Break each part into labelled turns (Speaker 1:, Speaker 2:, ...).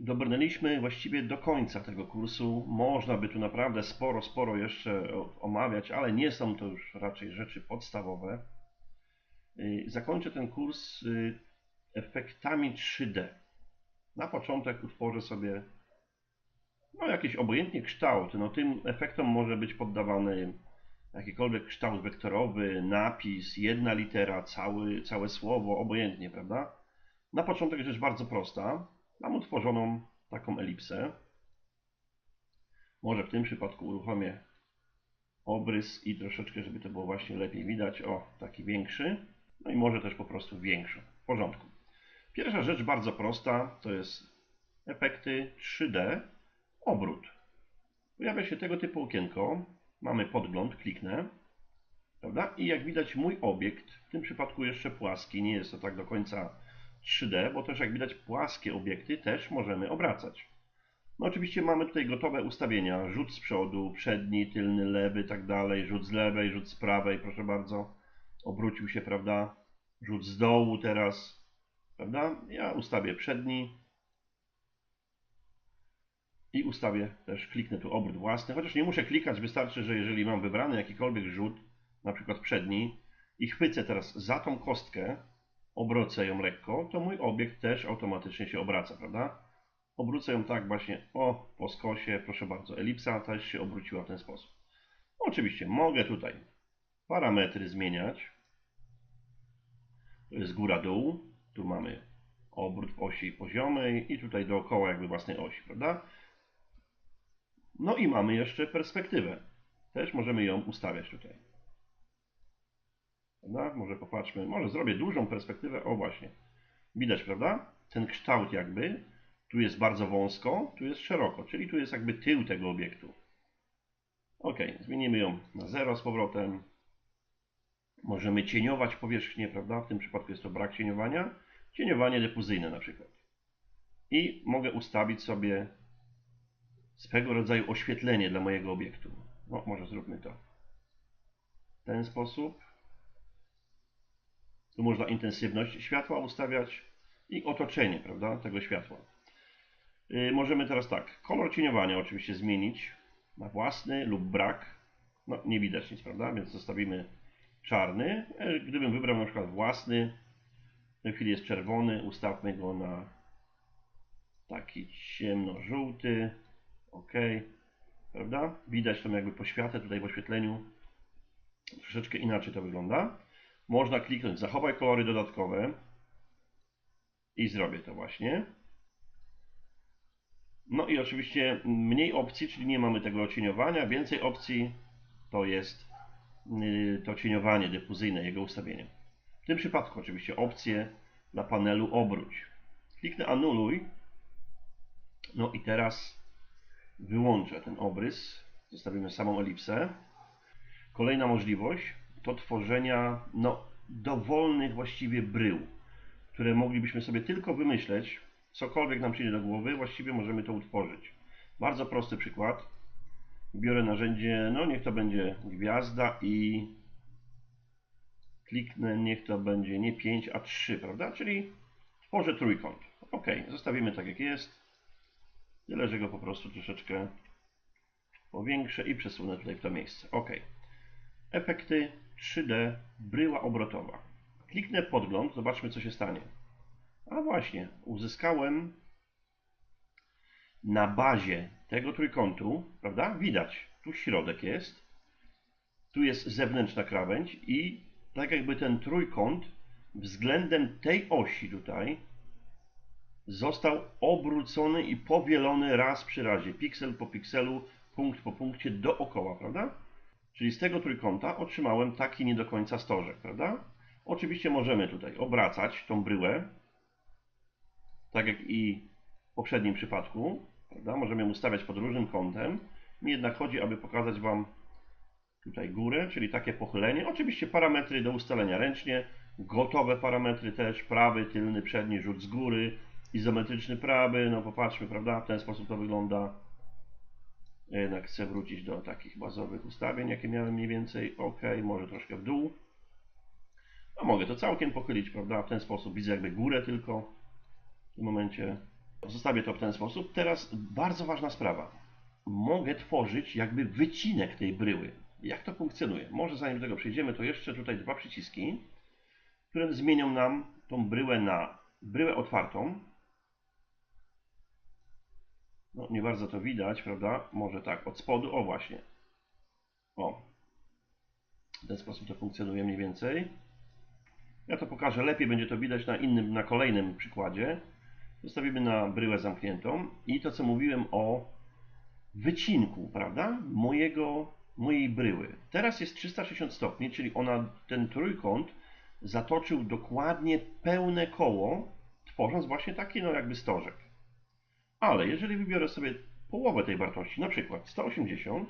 Speaker 1: dobrnęliśmy właściwie do końca tego kursu. Można by tu naprawdę sporo, sporo jeszcze omawiać, ale nie są to już raczej rzeczy podstawowe. Y, zakończę ten kurs y, efektami 3D. Na początek utworzę sobie no, jakiś obojętnie kształt. No, tym efektom może być poddawany jakikolwiek kształt wektorowy, napis, jedna litera, cały, całe słowo, obojętnie, prawda? Na początek rzecz bardzo prosta. Mam utworzoną taką elipsę. Może w tym przypadku uruchomię obrys i troszeczkę, żeby to było właśnie lepiej widać. O, taki większy. No i może też po prostu większą. W porządku. Pierwsza rzecz bardzo prosta to jest efekty 3D, obrót. Pojawia się tego typu okienko. Mamy podgląd, kliknę. Prawda? I jak widać mój obiekt, w tym przypadku jeszcze płaski, nie jest to tak do końca 3D, bo też jak widać płaskie obiekty też możemy obracać. No oczywiście mamy tutaj gotowe ustawienia, rzut z przodu, przedni, tylny, lewy, tak dalej, rzut z lewej, rzut z prawej, proszę bardzo. Obrócił się, prawda? Rzut z dołu teraz, prawda? Ja ustawię przedni i ustawię też, kliknę tu obrót własny, chociaż nie muszę klikać, wystarczy, że jeżeli mam wybrany jakikolwiek rzut, na przykład przedni i chwycę teraz za tą kostkę, obrócę ją lekko, to mój obiekt też automatycznie się obraca, prawda? Obrócę ją tak właśnie, o, po skosie, proszę bardzo, elipsa też się obróciła w ten sposób. Oczywiście mogę tutaj parametry zmieniać. To jest góra-dół. Tu mamy obrót osi poziomej i tutaj dookoła jakby własnej osi, prawda? No i mamy jeszcze perspektywę. Też możemy ją ustawiać tutaj. Prawda? Może popatrzmy, może zrobię dużą perspektywę. O właśnie, widać, prawda? Ten kształt jakby, tu jest bardzo wąsko, tu jest szeroko, czyli tu jest jakby tył tego obiektu. Ok, zmienimy ją na 0 z powrotem. Możemy cieniować powierzchnię, prawda? W tym przypadku jest to brak cieniowania. Cieniowanie dyfuzyjne na przykład. I mogę ustawić sobie swego rodzaju oświetlenie dla mojego obiektu. No, może zróbmy to w ten sposób. Tu można intensywność światła ustawiać i otoczenie prawda, tego światła. Yy, możemy teraz tak, kolor cieniowania oczywiście zmienić na własny lub brak. No, nie widać nic, prawda? Więc zostawimy czarny. E, gdybym wybrał na przykład własny, w tej chwili jest czerwony, ustawmy go na taki ciemno-żółty. OK, prawda? Widać tą jakby poświatę tutaj w oświetleniu. Troszeczkę inaczej to wygląda można kliknąć zachowaj kolory dodatkowe i zrobię to właśnie. No i oczywiście mniej opcji, czyli nie mamy tego cieniowania, więcej opcji to jest y, to cieniowanie dyfuzyjne, jego ustawienie. W tym przypadku oczywiście opcje na panelu obróć. Kliknę anuluj. No i teraz wyłączę ten obrys. Zostawimy samą elipsę. Kolejna możliwość to tworzenia no, dowolnych właściwie brył, które moglibyśmy sobie tylko wymyśleć, cokolwiek nam przyjdzie do głowy, właściwie możemy to utworzyć. Bardzo prosty przykład. Biorę narzędzie, no niech to będzie gwiazda i kliknę, niech to będzie nie 5, a 3, prawda? Czyli tworzę trójkąt. Ok, zostawimy tak jak jest. Tyle, że go po prostu troszeczkę powiększę i przesunę tutaj w to miejsce. Ok. Efekty 3D bryła obrotowa. Kliknę podgląd, zobaczmy co się stanie. A właśnie, uzyskałem na bazie tego trójkątu, prawda? Widać, tu środek jest, tu jest zewnętrzna krawędź i tak jakby ten trójkąt względem tej osi tutaj został obrócony i powielony raz przy razie, piksel po pikselu, punkt po punkcie dookoła, prawda? Czyli z tego trójkąta otrzymałem taki nie do końca stożek, prawda? Oczywiście możemy tutaj obracać tą bryłę, tak jak i w poprzednim przypadku, prawda? Możemy ją ustawiać pod różnym kątem. Mi jednak chodzi, aby pokazać Wam tutaj górę, czyli takie pochylenie. Oczywiście parametry do ustalenia ręcznie, gotowe parametry też, prawy, tylny, przedni, rzut z góry, izometryczny prawy, no popatrzmy, prawda, w ten sposób to wygląda. Jednak chcę wrócić do takich bazowych ustawień, jakie miałem mniej więcej. OK, może troszkę w dół. No mogę to całkiem pochylić, prawda? W ten sposób widzę jakby górę tylko w tym momencie. Zostawię to w ten sposób. Teraz bardzo ważna sprawa. Mogę tworzyć jakby wycinek tej bryły. Jak to funkcjonuje? Może zanim do tego przejdziemy, to jeszcze tutaj dwa przyciski, które zmienią nam tą bryłę na bryłę otwartą. No, nie bardzo to widać, prawda? Może tak, od spodu, o właśnie. O. W ten sposób to funkcjonuje mniej więcej. Ja to pokażę, lepiej będzie to widać na innym, na kolejnym przykładzie. Zostawimy na bryłę zamkniętą i to co mówiłem o wycinku, prawda? Mojego, mojej bryły. Teraz jest 360 stopni, czyli ona, ten trójkąt zatoczył dokładnie pełne koło, tworząc właśnie taki no jakby stożek. Ale jeżeli wybiorę sobie połowę tej wartości, na przykład 180,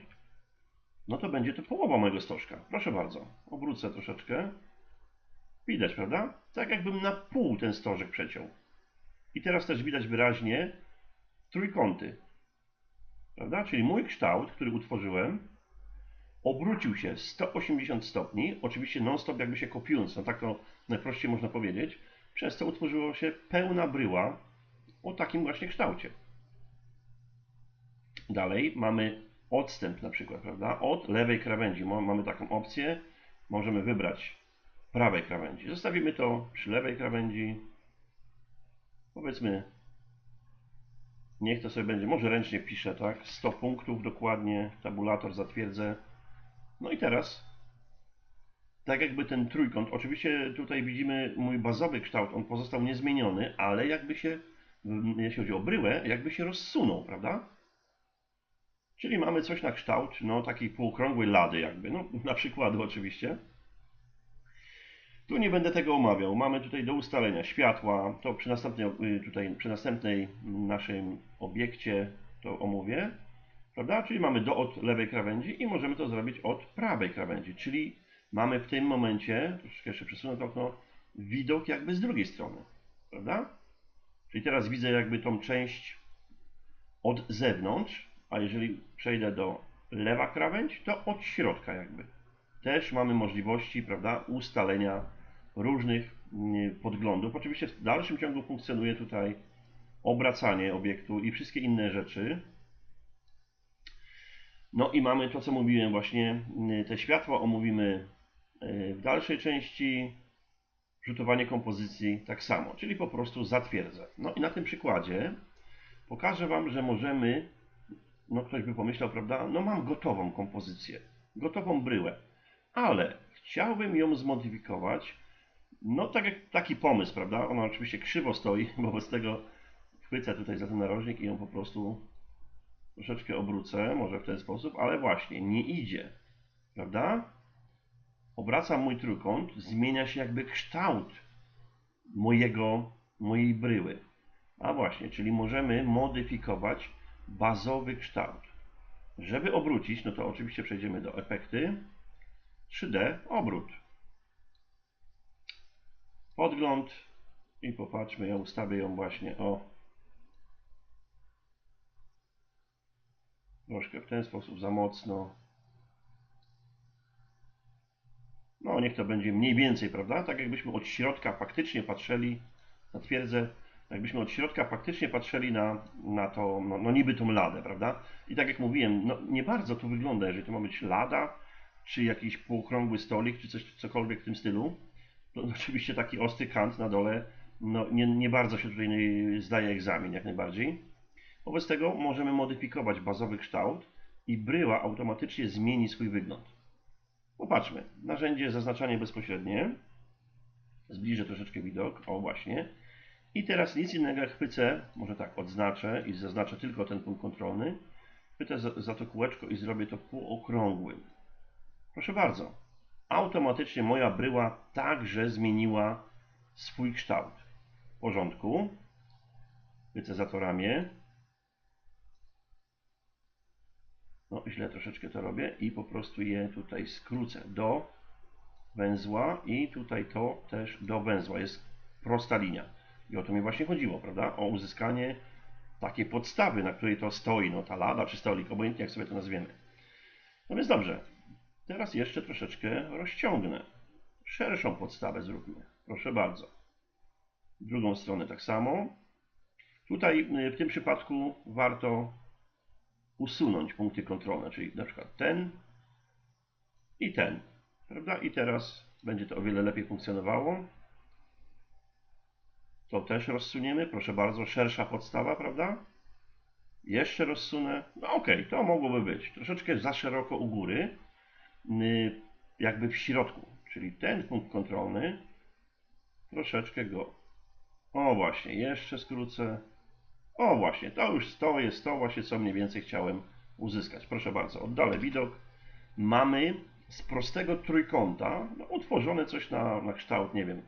Speaker 1: no to będzie to połowa mojego stożka. Proszę bardzo, obrócę troszeczkę. Widać, prawda? Tak jakbym na pół ten stożek przeciął. I teraz też widać wyraźnie trójkąty. Prawda? Czyli mój kształt, który utworzyłem, obrócił się 180 stopni, oczywiście non-stop jakby się kopiując, no tak to najprościej można powiedzieć, przez co utworzyła się pełna bryła o takim właśnie kształcie. Dalej mamy odstęp na przykład, prawda? Od lewej krawędzi mamy taką opcję, możemy wybrać prawej krawędzi. Zostawimy to przy lewej krawędzi. Powiedzmy, niech to sobie będzie, może ręcznie piszę, tak? 100 punktów dokładnie, tabulator zatwierdzę. No i teraz, tak jakby ten trójkąt, oczywiście tutaj widzimy mój bazowy kształt, on pozostał niezmieniony, ale jakby się, jeśli chodzi o bryłę, jakby się rozsunął, prawda? Czyli mamy coś na kształt, no takiej półokrągłej lady jakby, no na przykładu oczywiście. Tu nie będę tego omawiał. Mamy tutaj do ustalenia światła. To przy następnej, y, tutaj, przy następnej naszym obiekcie to omówię. Prawda? Czyli mamy do od lewej krawędzi i możemy to zrobić od prawej krawędzi. Czyli mamy w tym momencie, troszeczkę jeszcze przesunę to okno, widok jakby z drugiej strony. Prawda? Czyli teraz widzę jakby tą część od zewnątrz, a jeżeli przejdę do lewa krawędź, to od środka jakby. Też mamy możliwości, prawda, ustalenia różnych mm, podglądów. Oczywiście w dalszym ciągu funkcjonuje tutaj obracanie obiektu i wszystkie inne rzeczy. No i mamy to, co mówiłem właśnie, mm, te światła omówimy y, w dalszej części, rzutowanie kompozycji tak samo, czyli po prostu zatwierdzę. No i na tym przykładzie pokażę Wam, że możemy, no ktoś by pomyślał, prawda, no mam gotową kompozycję, gotową bryłę, ale chciałbym ją zmodyfikować no tak jak taki pomysł, prawda? Ona oczywiście krzywo stoi, wobec tego chwycę tutaj za ten narożnik i ją po prostu troszeczkę obrócę, może w ten sposób, ale właśnie nie idzie, prawda? Obracam mój trójkąt, zmienia się jakby kształt mojego, mojej bryły. A właśnie, czyli możemy modyfikować bazowy kształt. Żeby obrócić, no to oczywiście przejdziemy do efekty 3D, obrót podgląd i popatrzmy, ja ustawię ją właśnie o troszkę w ten sposób za mocno. No, niech to będzie mniej więcej, prawda? Tak jakbyśmy od środka faktycznie patrzyli, zatwierdzę, jakbyśmy od środka faktycznie patrzyli na, na to, no, no niby tą ladę, prawda? I tak jak mówiłem, no nie bardzo to wygląda, jeżeli to ma być lada, czy jakiś półokrągły stolik, czy coś, cokolwiek w tym stylu to oczywiście taki ostry kant na dole no, nie, nie bardzo się tutaj zdaje egzamin, jak najbardziej. Wobec tego możemy modyfikować bazowy kształt i bryła automatycznie zmieni swój wygląd. Popatrzmy, narzędzie zaznaczanie bezpośrednie. Zbliżę troszeczkę widok, o właśnie. I teraz nic innego jak chwycę, może tak odznaczę i zaznaczę tylko ten punkt kontrolny. Chwycę za, za to kółeczko i zrobię to półokrągłym. Proszę bardzo, automatycznie moja bryła także zmieniła swój kształt. W porządku. Wycę za to ramię. No, źle troszeczkę to robię i po prostu je tutaj skrócę do węzła i tutaj to też do węzła. Jest prosta linia. I o to mi właśnie chodziło, prawda? O uzyskanie takiej podstawy, na której to stoi, no ta lada czy stolik, obojętnie jak sobie to nazwiemy. No więc dobrze, Teraz jeszcze troszeczkę rozciągnę. Szerszą podstawę zróbmy. Proszę bardzo. Drugą stronę tak samo. Tutaj y, w tym przypadku warto usunąć punkty kontrolne, czyli na przykład ten i ten, prawda? I teraz będzie to o wiele lepiej funkcjonowało. To też rozsuniemy, proszę bardzo, szersza podstawa, prawda? Jeszcze rozsunę. No ok, to mogłoby być. Troszeczkę za szeroko u góry, y, jakby w środku. Czyli ten punkt kontrolny, troszeczkę go. O właśnie, jeszcze skrócę. O właśnie, to już to jest to właśnie, co mniej więcej chciałem uzyskać. Proszę bardzo, oddalę widok. Mamy z prostego trójkąta no, utworzone coś na, na kształt, nie wiem,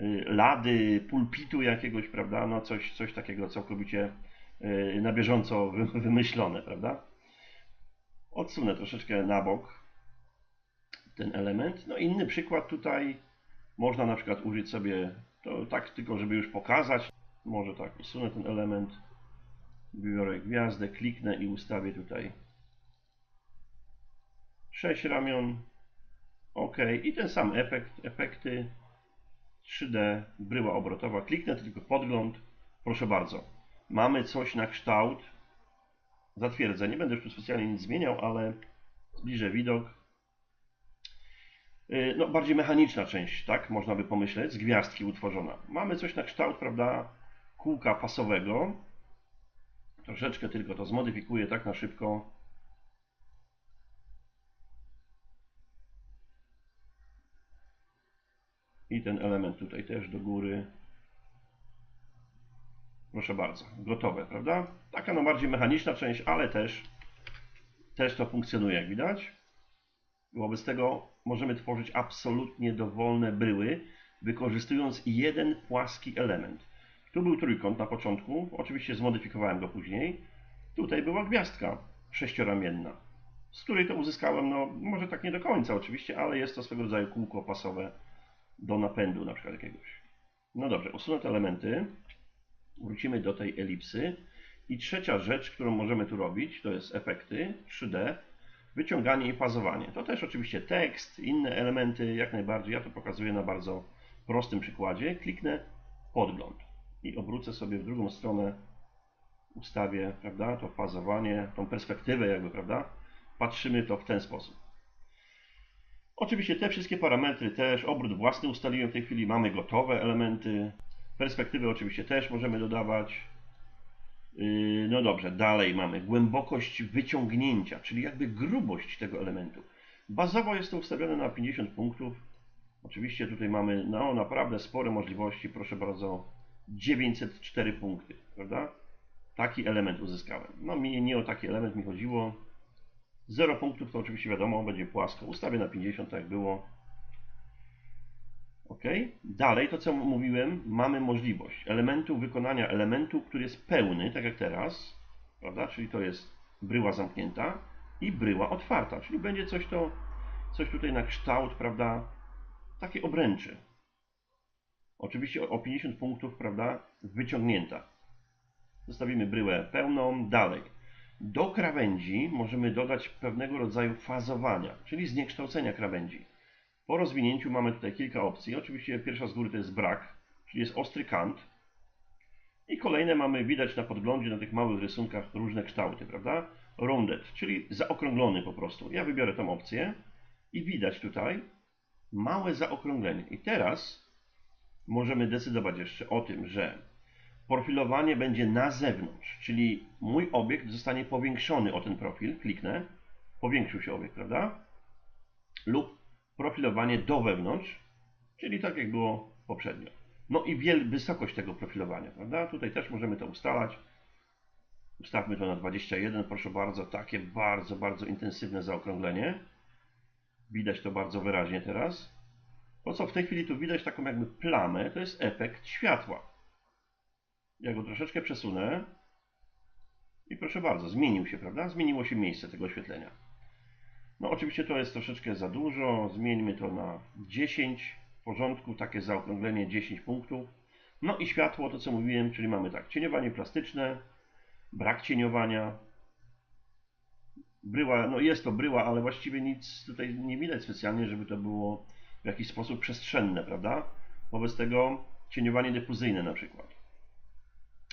Speaker 1: y, lady, pulpitu jakiegoś, prawda, no coś, coś takiego całkowicie y, na bieżąco wymyślone, prawda. Odsunę troszeczkę na bok ten element. No inny przykład tutaj, można na przykład użyć sobie, to tak tylko, żeby już pokazać, może tak, usunę ten element, biorę gwiazdę, kliknę i ustawię tutaj. 6 ramion, OK. I ten sam efekt, efekty. 3D, bryła obrotowa, kliknę tylko podgląd, proszę bardzo, mamy coś na kształt, zatwierdzę, nie będę już tu specjalnie nic zmieniał, ale zbliżę widok, y, no, bardziej mechaniczna część, tak, można by pomyśleć, z gwiazdki utworzona. Mamy coś na kształt, prawda, kółka pasowego, Troszeczkę tylko to zmodyfikuję tak na szybko. I ten element tutaj też do góry. Proszę bardzo, gotowe, prawda? Taka no bardziej mechaniczna część, ale też, też to funkcjonuje, jak widać. Wobec tego możemy tworzyć absolutnie dowolne bryły, wykorzystując jeden płaski element. Tu był trójkąt na początku, oczywiście zmodyfikowałem go później. Tutaj była gwiazdka sześcioramienna, z której to uzyskałem, no może tak nie do końca oczywiście, ale jest to swego rodzaju kółko pasowe do napędu na przykład jakiegoś. No dobrze, usunę te elementy, wrócimy do tej elipsy i trzecia rzecz, którą możemy tu robić, to jest efekty 3D, wyciąganie i fazowanie. To też oczywiście tekst, inne elementy, jak najbardziej. Ja to pokazuję na bardzo prostym przykładzie. Kliknę podgląd i obrócę sobie w drugą stronę, ustawię, prawda, to fazowanie, tą perspektywę jakby, prawda, patrzymy to w ten sposób. Oczywiście te wszystkie parametry też, obrót własny ustaliłem w tej chwili, mamy gotowe elementy, perspektywy oczywiście też możemy dodawać. Yy, no dobrze, dalej mamy głębokość wyciągnięcia, czyli jakby grubość tego elementu. Bazowo jest to ustawione na 50 punktów. Oczywiście tutaj mamy no, naprawdę spore możliwości, proszę bardzo, 904 punkty, prawda? Taki element uzyskałem. No mi nie o taki element mi chodziło. 0 punktów to oczywiście wiadomo, będzie płasko. Ustawię na 50, tak jak było. Ok. Dalej, to co mówiłem, mamy możliwość elementu wykonania elementu, który jest pełny, tak jak teraz, prawda? Czyli to jest bryła zamknięta i bryła otwarta, czyli będzie coś to, coś tutaj na kształt, prawda? Takie obręczy. Oczywiście o 50 punktów, prawda, wyciągnięta. Zostawimy bryłę pełną. Dalej. Do krawędzi możemy dodać pewnego rodzaju fazowania, czyli zniekształcenia krawędzi. Po rozwinięciu mamy tutaj kilka opcji. Oczywiście pierwsza z góry to jest brak, czyli jest ostry kant. I kolejne mamy, widać na podglądzie, na tych małych rysunkach różne kształty, prawda? Rounded, czyli zaokrąglony po prostu. Ja wybiorę tą opcję i widać tutaj małe zaokrąglenie. I teraz możemy decydować jeszcze o tym, że profilowanie będzie na zewnątrz, czyli mój obiekt zostanie powiększony o ten profil, kliknę, powiększył się obiekt, prawda? Lub profilowanie do wewnątrz, czyli tak jak było poprzednio. No i wiel wysokość tego profilowania, prawda? Tutaj też możemy to ustalać. Ustawmy to na 21, proszę bardzo, takie bardzo, bardzo intensywne zaokrąglenie. Widać to bardzo wyraźnie teraz. To, co w tej chwili tu widać, taką jakby plamę, to jest efekt światła. Ja go troszeczkę przesunę i proszę bardzo, zmienił się, prawda? Zmieniło się miejsce tego oświetlenia. No oczywiście to jest troszeczkę za dużo, zmieńmy to na 10 w porządku, takie zaokrąglenie 10 punktów. No i światło, to co mówiłem, czyli mamy tak, cieniowanie plastyczne, brak cieniowania, bryła, no jest to bryła, ale właściwie nic tutaj nie widać specjalnie, żeby to było w jakiś sposób przestrzenne, prawda? Wobec tego cieniowanie dyfuzyjne na przykład.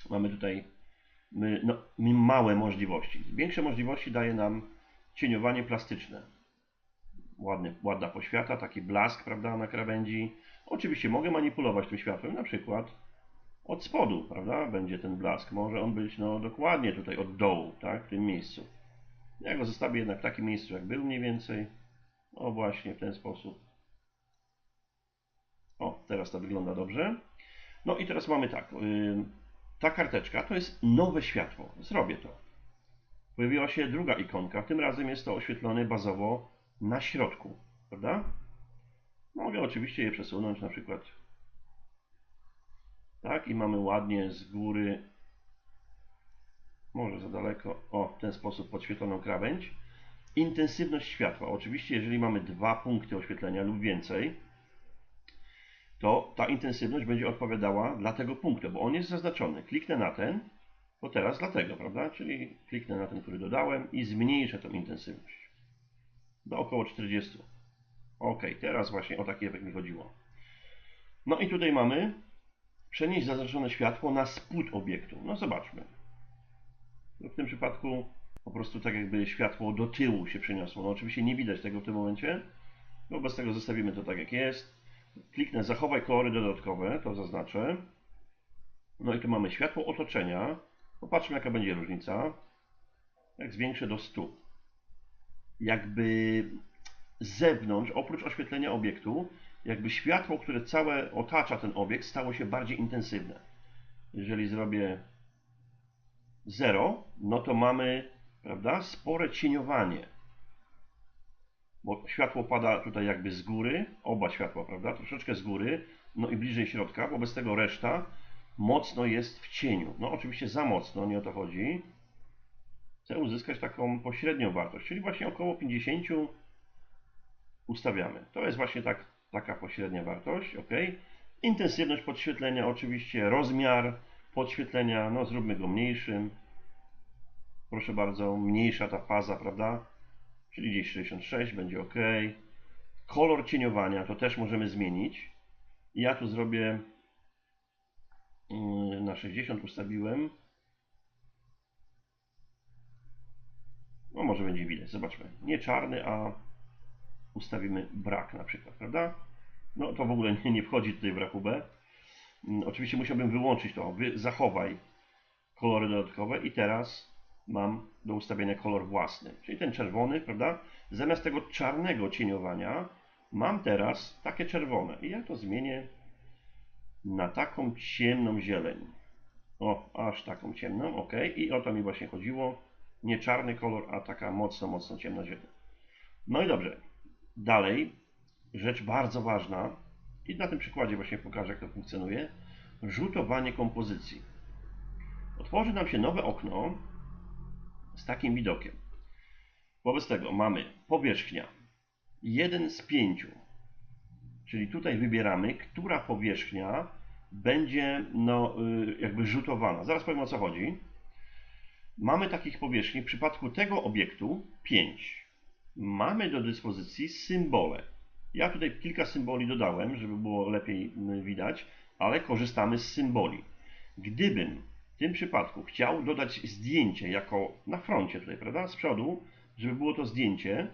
Speaker 1: mamy tutaj my, no, małe możliwości. Większe możliwości daje nam cieniowanie plastyczne. Ładny, ładna poświata, taki blask, prawda, na krawędzi. Oczywiście mogę manipulować tym światłem, na przykład od spodu, prawda, będzie ten blask. Może on być, no, dokładnie tutaj od dołu, tak, w tym miejscu. Ja go zostawię jednak w takim miejscu, jak był mniej więcej. O, właśnie w ten sposób. O, teraz to wygląda dobrze. No i teraz mamy tak. Yy, ta karteczka to jest nowe światło. Zrobię to. Pojawiła się druga ikonka. Tym razem jest to oświetlone bazowo na środku. Prawda? Mogę oczywiście je przesunąć na przykład tak i mamy ładnie z góry może za daleko, o w ten sposób podświetloną krawędź. Intensywność światła. Oczywiście jeżeli mamy dwa punkty oświetlenia lub więcej, to ta intensywność będzie odpowiadała dla tego punktu, bo on jest zaznaczony. Kliknę na ten, to teraz dlatego, prawda? Czyli kliknę na ten, który dodałem i zmniejszę tą intensywność do około 40. Ok, teraz właśnie o taki efekt mi chodziło. No i tutaj mamy przenieść zaznaczone światło na spód obiektu. No zobaczmy. W tym przypadku po prostu tak jakby światło do tyłu się przeniosło. No oczywiście nie widać tego w tym momencie. Wobec tego zostawimy to tak jak jest. Kliknę zachowaj kolory dodatkowe, to zaznaczę. No i tu mamy światło otoczenia. Popatrzmy jaka będzie różnica. Jak zwiększę do 100. Jakby z zewnątrz, oprócz oświetlenia obiektu, jakby światło, które całe otacza ten obiekt, stało się bardziej intensywne. Jeżeli zrobię 0, no to mamy prawda, spore cieniowanie. Bo światło pada tutaj jakby z góry, oba światła, prawda, troszeczkę z góry, no i bliżej środka, wobec tego reszta mocno jest w cieniu. No oczywiście za mocno, nie o to chodzi. Chcę uzyskać taką pośrednią wartość, czyli właśnie około 50 ustawiamy. To jest właśnie tak, taka pośrednia wartość, ok. Intensywność podświetlenia, oczywiście rozmiar podświetlenia, no zróbmy go mniejszym. Proszę bardzo, mniejsza ta faza, prawda? Czyli gdzieś 66 będzie ok. Kolor cieniowania to też możemy zmienić. Ja tu zrobię mm, na 60 ustawiłem. No może będzie widać, zobaczmy. Nie czarny, a ustawimy brak na przykład, prawda? No to w ogóle nie, nie wchodzi tutaj w rachubę. Mm, oczywiście musiałbym wyłączyć to. Wy, zachowaj kolory dodatkowe i teraz mam do ustawienia kolor własny. Czyli ten czerwony, prawda? Zamiast tego czarnego cieniowania mam teraz takie czerwone. I ja to zmienię na taką ciemną zieleń. O, aż taką ciemną, ok. I o to mi właśnie chodziło. Nie czarny kolor, a taka mocno, mocno ciemna zieleń. No i dobrze. Dalej, rzecz bardzo ważna, i na tym przykładzie właśnie pokażę, jak to funkcjonuje. Rzutowanie kompozycji. Otworzy nam się nowe okno z takim widokiem. Wobec tego mamy powierzchnia 1 z 5. Czyli tutaj wybieramy, która powierzchnia będzie no, y, jakby rzutowana. Zaraz powiem o co chodzi. Mamy takich powierzchni w przypadku tego obiektu 5. Mamy do dyspozycji symbole. Ja tutaj kilka symboli dodałem, żeby było lepiej widać, ale korzystamy z symboli. Gdybym w tym przypadku chciał dodać zdjęcie jako na froncie tutaj, prawda, z przodu, żeby było to zdjęcie,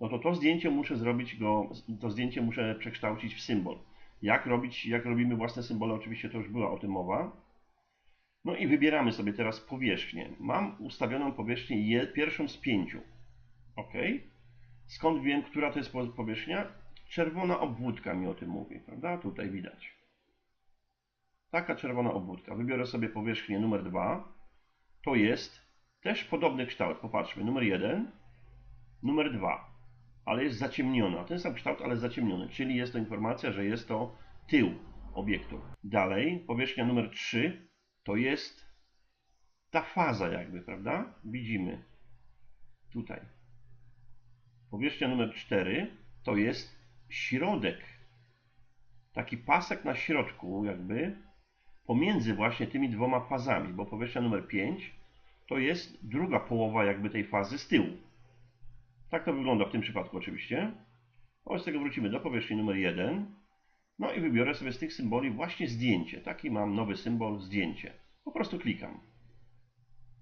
Speaker 1: no to to zdjęcie muszę zrobić go, to zdjęcie muszę przekształcić w symbol. Jak robić, jak robimy własne symbole, oczywiście to już była o tym mowa. No i wybieramy sobie teraz powierzchnię. Mam ustawioną powierzchnię je, pierwszą z pięciu. OK. Skąd wiem, która to jest powierzchnia? Czerwona obwódka mi o tym mówi, prawda? Tutaj widać. Taka czerwona obwódka. Wybiorę sobie powierzchnię numer 2. To jest też podobny kształt. Popatrzmy, numer 1, numer 2. Ale jest zaciemniona. Ten sam kształt, ale zaciemniony. Czyli jest to informacja, że jest to tył obiektu. Dalej, powierzchnia numer 3 to jest ta faza jakby, prawda? Widzimy tutaj. Powierzchnia numer 4 to jest środek. Taki pasek na środku jakby pomiędzy właśnie tymi dwoma fazami, bo powierzchnia numer 5 to jest druga połowa jakby tej fazy z tyłu. Tak to wygląda w tym przypadku oczywiście. Wobec tego wrócimy do powierzchni numer 1. No i wybiorę sobie z tych symboli właśnie zdjęcie. Taki mam nowy symbol, zdjęcie. Po prostu klikam.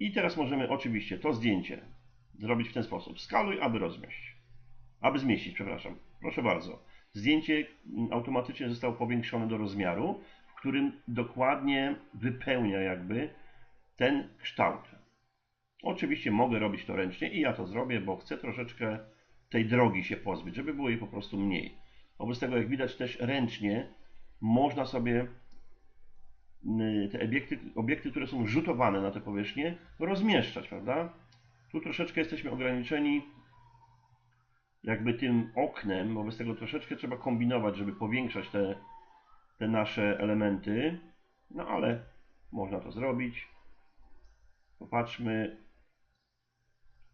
Speaker 1: I teraz możemy oczywiście to zdjęcie zrobić w ten sposób. Skaluj, aby rozmieść. Aby zmieścić, przepraszam. Proszę bardzo. Zdjęcie automatycznie zostało powiększone do rozmiaru, którym dokładnie wypełnia jakby ten kształt. Oczywiście mogę robić to ręcznie i ja to zrobię, bo chcę troszeczkę tej drogi się pozbyć, żeby było jej po prostu mniej. Wobec tego, jak widać też ręcznie, można sobie y, te obiekty, obiekty, które są rzutowane na tę powierzchnię, rozmieszczać, prawda? Tu troszeczkę jesteśmy ograniczeni jakby tym oknem, wobec tego troszeczkę trzeba kombinować, żeby powiększać te, te nasze elementy, no ale można to zrobić. Popatrzmy.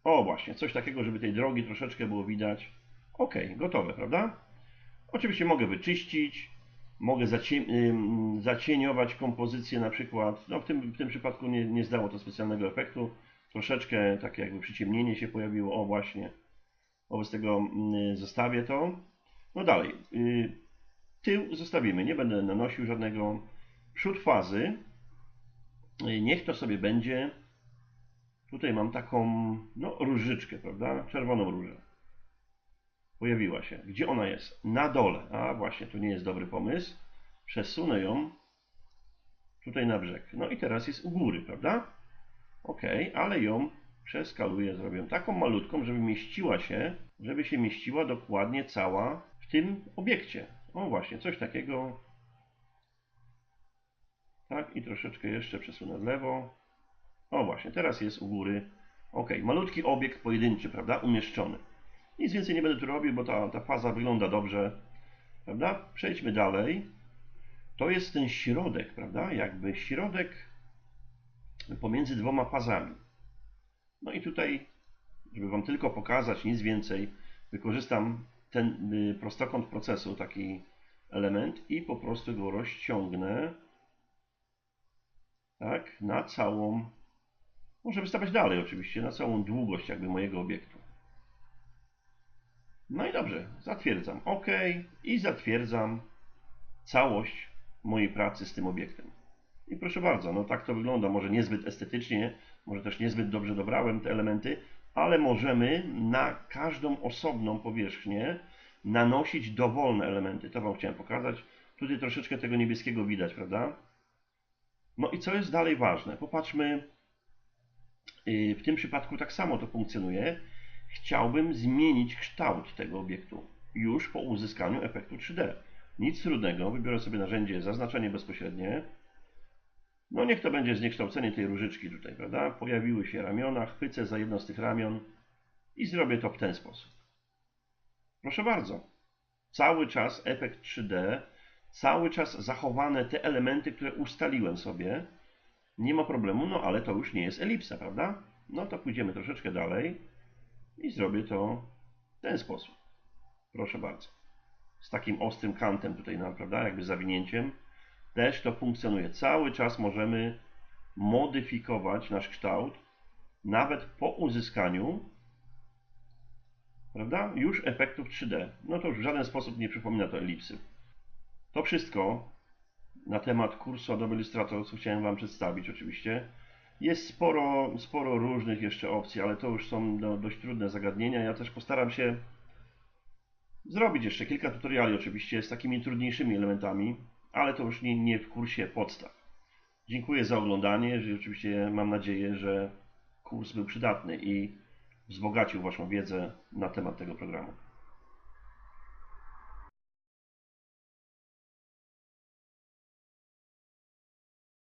Speaker 1: O właśnie, coś takiego, żeby tej drogi troszeczkę było widać. Ok, gotowe, prawda? Oczywiście mogę wyczyścić, mogę zacieniować kompozycję na przykład. No w tym, w tym przypadku nie, nie zdało to specjalnego efektu. Troszeczkę takie jakby przyciemnienie się pojawiło. O właśnie. Wobec tego mm, zostawię to. No dalej. Tył zostawimy. Nie będę nanosił żadnego. Przód fazy. Y, niech to sobie będzie. Tutaj mam taką no, różyczkę, prawda? Czerwoną różę pojawiła się. Gdzie ona jest? Na dole. A właśnie, to nie jest dobry pomysł. Przesunę ją tutaj na brzeg. No i teraz jest u góry, prawda? Ok, ale ją przeskaluję, zrobię taką malutką, żeby mieściła się, żeby się mieściła dokładnie cała w tym obiekcie. O właśnie, coś takiego. Tak, i troszeczkę jeszcze przesunę w lewo. O właśnie, teraz jest u góry. Ok, malutki obiekt pojedynczy, prawda? Umieszczony. Nic więcej nie będę tu robił, bo ta, ta faza wygląda dobrze. Prawda? Przejdźmy dalej. To jest ten środek, prawda? Jakby środek pomiędzy dwoma fazami. No i tutaj, żeby Wam tylko pokazać, nic więcej, wykorzystam ten y, prostokąt procesu, taki element i po prostu go rozciągnę tak, na całą, może wystawać dalej oczywiście, na całą długość jakby mojego obiektu. No i dobrze, zatwierdzam OK i zatwierdzam całość mojej pracy z tym obiektem. I proszę bardzo, no tak to wygląda, może niezbyt estetycznie, może też niezbyt dobrze dobrałem te elementy, ale możemy na każdą osobną powierzchnię nanosić dowolne elementy. To Wam chciałem pokazać. Tutaj troszeczkę tego niebieskiego widać, prawda? No i co jest dalej ważne? Popatrzmy, y, w tym przypadku tak samo to funkcjonuje. Chciałbym zmienić kształt tego obiektu już po uzyskaniu efektu 3D. Nic trudnego, wybiorę sobie narzędzie zaznaczenie bezpośrednie. No niech to będzie zniekształcenie tej różyczki tutaj, prawda? Pojawiły się ramiona, chwycę za jedno z tych ramion i zrobię to w ten sposób. Proszę bardzo. Cały czas efekt 3D, cały czas zachowane te elementy, które ustaliłem sobie. Nie ma problemu, no ale to już nie jest elipsa, prawda? No to pójdziemy troszeczkę dalej i zrobię to w ten sposób. Proszę bardzo. Z takim ostrym kantem tutaj, prawda, jakby zawinięciem. Też to funkcjonuje. Cały czas możemy modyfikować nasz kształt, nawet po uzyskaniu prawda, już efektów 3D. No to już w żaden sposób nie przypomina to elipsy. To wszystko na temat kursu Adobe Illustrator, co chciałem Wam przedstawić oczywiście. Jest sporo, sporo różnych jeszcze opcji, ale to już są no, dość trudne zagadnienia. Ja też postaram się zrobić jeszcze kilka tutoriali oczywiście z takimi trudniejszymi elementami, ale to już nie, nie w kursie podstaw. Dziękuję za oglądanie. Oczywiście mam nadzieję, że kurs był przydatny i wzbogacił Waszą wiedzę na temat tego programu.